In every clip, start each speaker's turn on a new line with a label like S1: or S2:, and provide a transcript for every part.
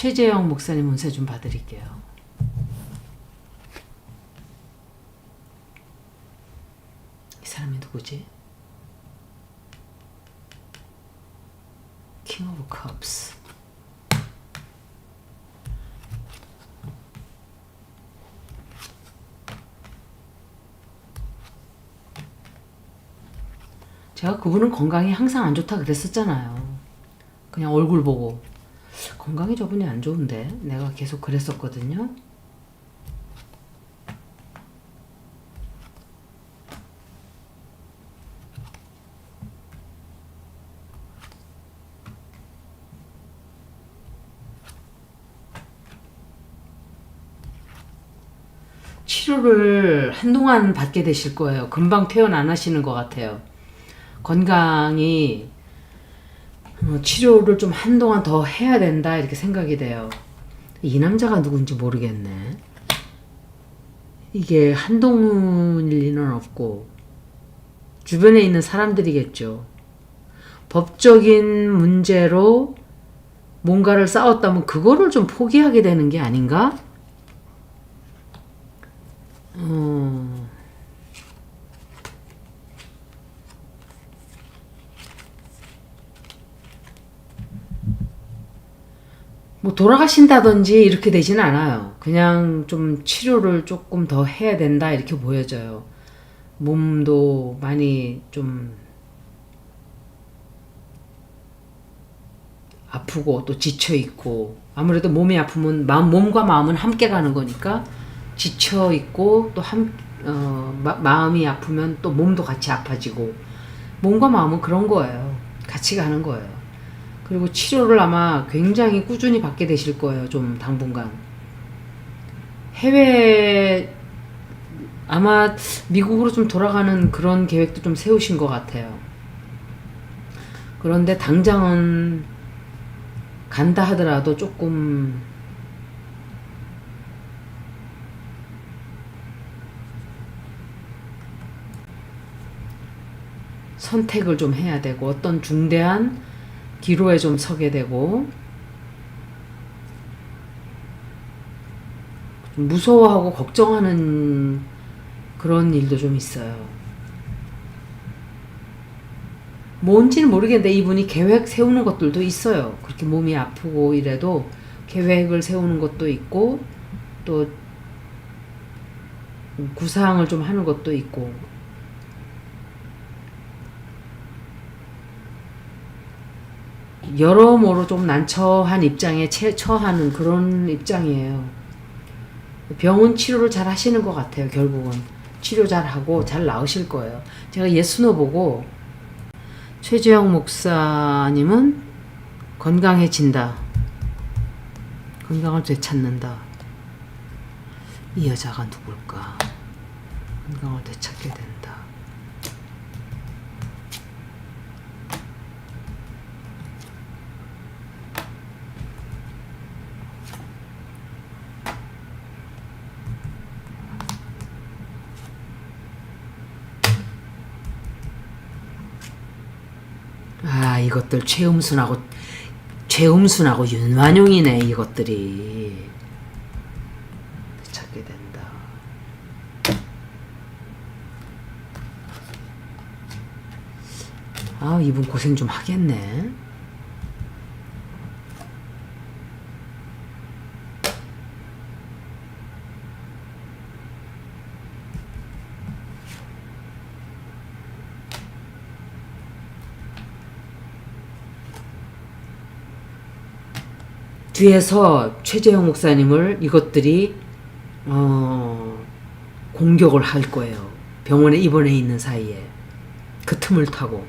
S1: 최재영 목사님 운세 좀 봐드릴게요. 이 사람이 누구지? 킹 오브 컵스. 제가 그분은 건강이 항상 안 좋다 그랬었잖아요. 그냥 얼굴 보고. 건강이 저분이 안 좋은데 내가 계속 그랬었거든요. 치료를 한동안 받게 되실 거예요. 금방 퇴원 안 하시는 것 같아요. 건강이 어, 치료를 좀 한동안 더 해야 된다 이렇게 생각이 돼요. 이 남자가 누군지 모르겠네. 이게 한동훈일 리는 없고 주변에 있는 사람들이겠죠. 법적인 문제로 뭔가를 싸웠다면 그거를 좀 포기하게 되는 게 아닌가? 어... 뭐 돌아가신다든지 이렇게 되지는 않아요. 그냥 좀 치료를 조금 더 해야 된다 이렇게 보여져요. 몸도 많이 좀 아프고 또 지쳐 있고 아무래도 몸이 아프면 마음 몸과 마음은 함께 가는 거니까 지쳐 있고 또함 어, 마, 마음이 아프면 또 몸도 같이 아파지고 몸과 마음은 그런 거예요. 같이 가는 거예요. 그리고 치료를 아마 굉장히 꾸준히 받게 되실 거예요. 좀 당분간. 해외 아마 미국으로 좀 돌아가는 그런 계획도 좀 세우신 것 같아요. 그런데 당장은 간다 하더라도 조금 선택을 좀 해야 되고 어떤 중대한 기로에 좀 서게 되고 좀 무서워하고 걱정하는 그런 일도 좀 있어요. 뭔지는 모르겠는데 이분이 계획 세우는 것들도 있어요. 그렇게 몸이 아프고 이래도 계획을 세우는 것도 있고 또 구상을 좀 하는 것도 있고 여러모로 좀 난처한 입장에 처- 처하는 그런 입장이에요. 병원 치료를 잘 하시는 것 같아요, 결국은. 치료 잘 하고 잘 나으실 거예요. 제가 예수너 보고 최재영 목사님은 건강해진다. 건강을 되찾는다. 이 여자가 누굴까? 건강을 되찾게 된다. 아 이것들 최음순하고 최음순하고 윤완용이네 이것들이 찾게 된다. 아 이분 고생 좀 하겠네. 뒤에서 최재형 목사님을 이것들이 어, 공격을 할 거예요. 병원에 입원해 있는 사이에 그 틈을 타고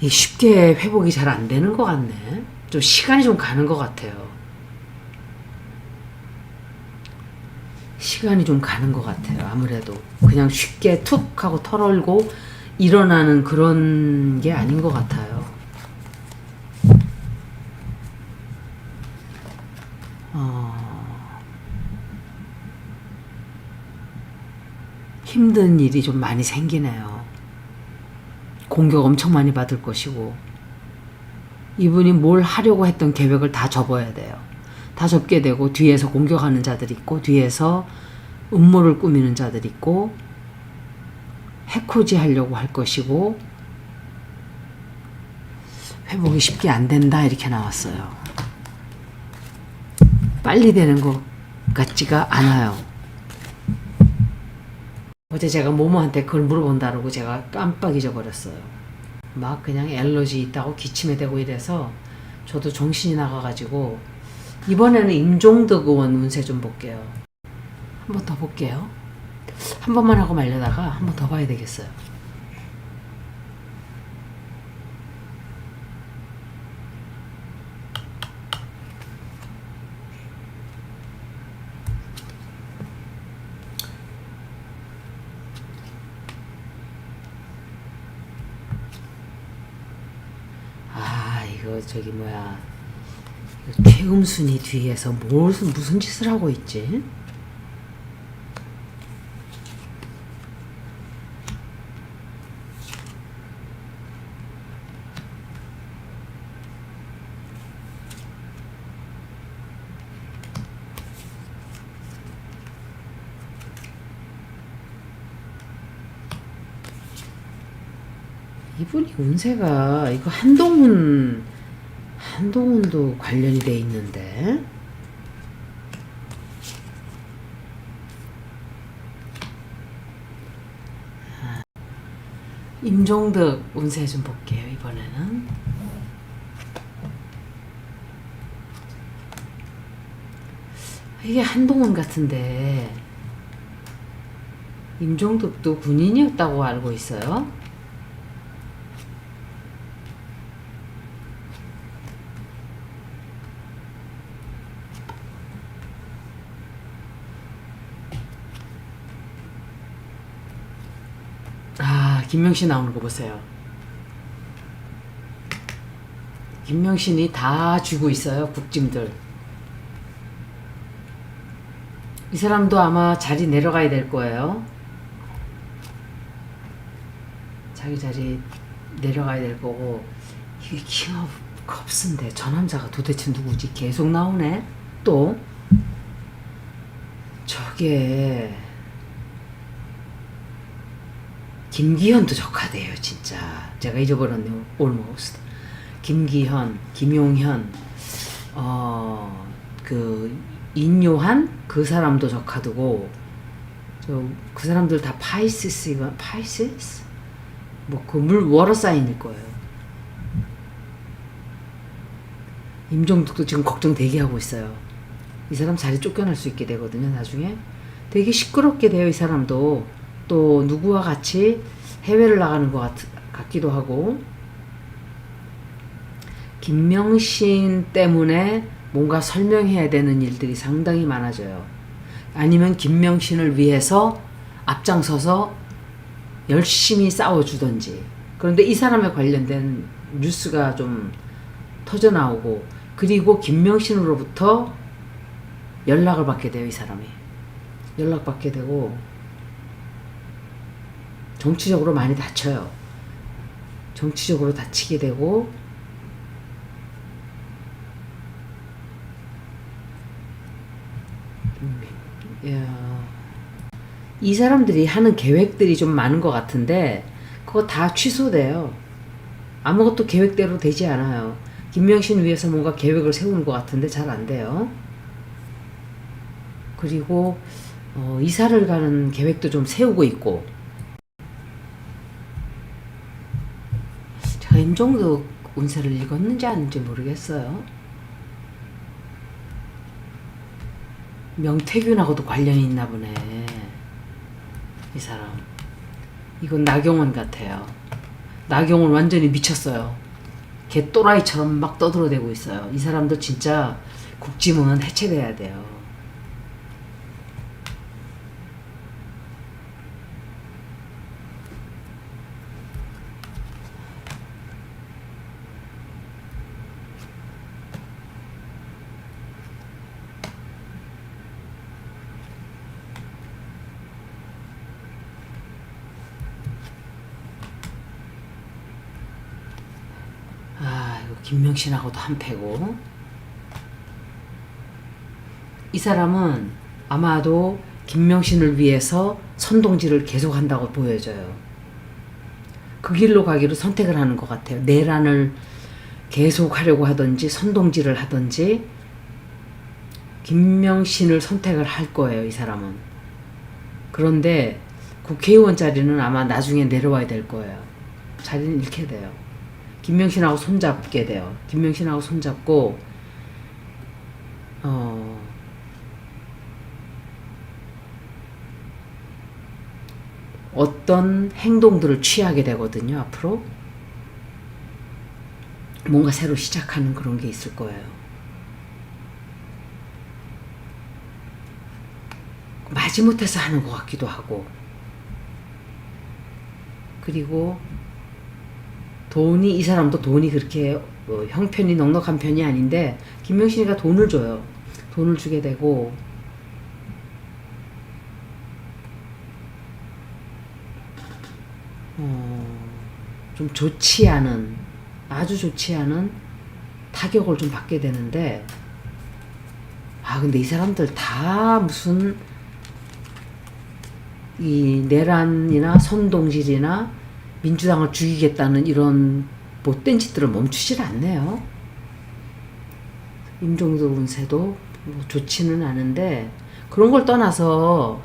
S1: 이 쉽게 회복이 잘 안 되는 것 같네. 좀 시간이 좀 가는 것 같아요. 시간이 좀 가는 것 같아요. 아무래도 그냥 쉽게 툭 하고 털얼고 일어나는 그런 게 아닌 것 같아요. 어, 힘든 일이 좀 많이 생기네요. 공격 엄청 많이 받을 것이고 이분이 뭘 하려고 했던 계획을 다 접어야 돼요. 다 접게 되고 뒤에서 공격하는 자들이 있고 뒤에서 음모를 꾸미는 자들이 있고 해코지 하려고 할 것이고 회복이 쉽게 안 된다 이렇게 나왔어요. 빨리 되는 것 같지가 않아요. 어제 제가 모모한테 그걸 물어본다고 제가 깜빡 잊어버렸어요. 막 그냥 엘러지 있다고 기침에 대고 이래서 저도 정신이 나가가지고 이번에는 임종덕 의원 운세 좀 볼게요. 한번 더 볼게요. 한 번만 하고 말려다가 한 번 더 봐야 되겠어요. 아 이거 저기 뭐야 이거 최음순이 뒤에서 무슨 무슨 짓을 하고 있지? 이분이 운세가 이거 한동훈 한동훈도 관련이 돼 있는데. 아, 임종덕 운세 좀 볼게요 이번에는. 이게 한동훈 같은데. 임종덕도 군인이었다고 알고 있어요. 아, 김명신 나오는 거 보세요. 김명신이 다 쥐고 있어요, 국짐들. 이 사람도 아마 자리 내려가야 될 거예요. 자기 자리 내려가야 될 거고, 이게 킹업 컵스인데 저 남자가 도대체 누구지? 계속 나오네? 또? 저게, 김기현도 적하대요, 진짜. 제가 잊어버렸네요. 올모스트. 김기현, 김용현, 어, 그, 인요한? 그 사람도 적하두고, 저, 그 사람들 다 파이시스가, 파이시스? 뭐, 그 물, 워러 사인일 거예요. 임종덕도 지금 걱정 되게 하고 있어요. 이 사람 자리 쫓겨날 수 있게 되거든요, 나중에. 되게 시끄럽게 돼요, 이 사람도. 또 누구와 같이 해외를 나가는 것 같, 같기도 하고 김명신 때문에 뭔가 설명해야 되는 일들이 상당히 많아져요. 아니면 김명신을 위해서 앞장서서 열심히 싸워주던지. 그런데 이 사람에 관련된 뉴스가 좀 터져 나오고 그리고 김명신으로부터 연락을 받게 돼요, 이 사람이. 연락받게 되고 정치적으로 많이 다쳐요. 정치적으로 다치게 되고 음, 야, 이 사람들이 하는 계획들이 좀 많은 것 같은데 그거 다 취소돼요. 아무것도 계획대로 되지 않아요. 김명신 위해서 뭔가 계획을 세우는 것 같은데 잘 안 돼요. 그리고 어, 이사를 가는 계획도 좀 세우고 있고 제가 임종덕 운세를 읽었는지 아닌지 모르겠어요. 명태균하고도 관련이 있나 보네. 이 사람. 이건 나경원 같아요. 나경원 완전히 미쳤어요. 개 또라이처럼 막 떠들어대고 있어요. 이 사람도 진짜 국짐은 해체돼야 돼요. 김명신하고도 한패고 이 사람은 아마도 김명신을 위해서 선동질을 계속한다고 보여져요. 그 길로 가기로 선택을 하는 것 같아요. 내란을 계속 하려고 하든지 선동질을 하든지 김명신을 선택을 할 거예요. 이 사람은. 그런데 국회의원 자리는 아마 나중에 내려와야 될 거예요. 자리는 잃게 돼요. 김명신하고 손잡게 돼요. 김명신하고 손잡고 어 어떤 행동들을 취하게 되거든요. 앞으로 뭔가 새로 시작하는 그런 게 있을 거예요. 마지못해서 하는 것 같기도 하고 그리고 돈이 이 사람도 돈이 그렇게 어, 형편이 넉넉한 편이 아닌데 김명신이가 돈을 줘요. 돈을 주게 되고 어, 좀 좋지 않은 아주 좋지 않은 타격을 좀 받게 되는데 아 근데 이 사람들 다 무슨 이 내란이나 선동질이나 민주당을 죽이겠다는 이런 못된 짓들을 멈추질 않네요. 임종도 운세도 뭐 좋지는 않은데 그런 걸 떠나서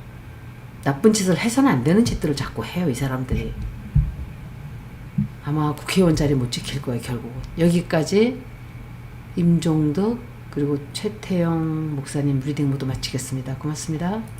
S1: 나쁜 짓을 해서는 안 되는 짓들을 자꾸 해요 이 사람들이. 아마 국회의원 자리 못 지킬 거예요 결국은. 여기까지 임종덕 그리고 최태영 목사님 리딩 모두 마치겠습니다. 고맙습니다.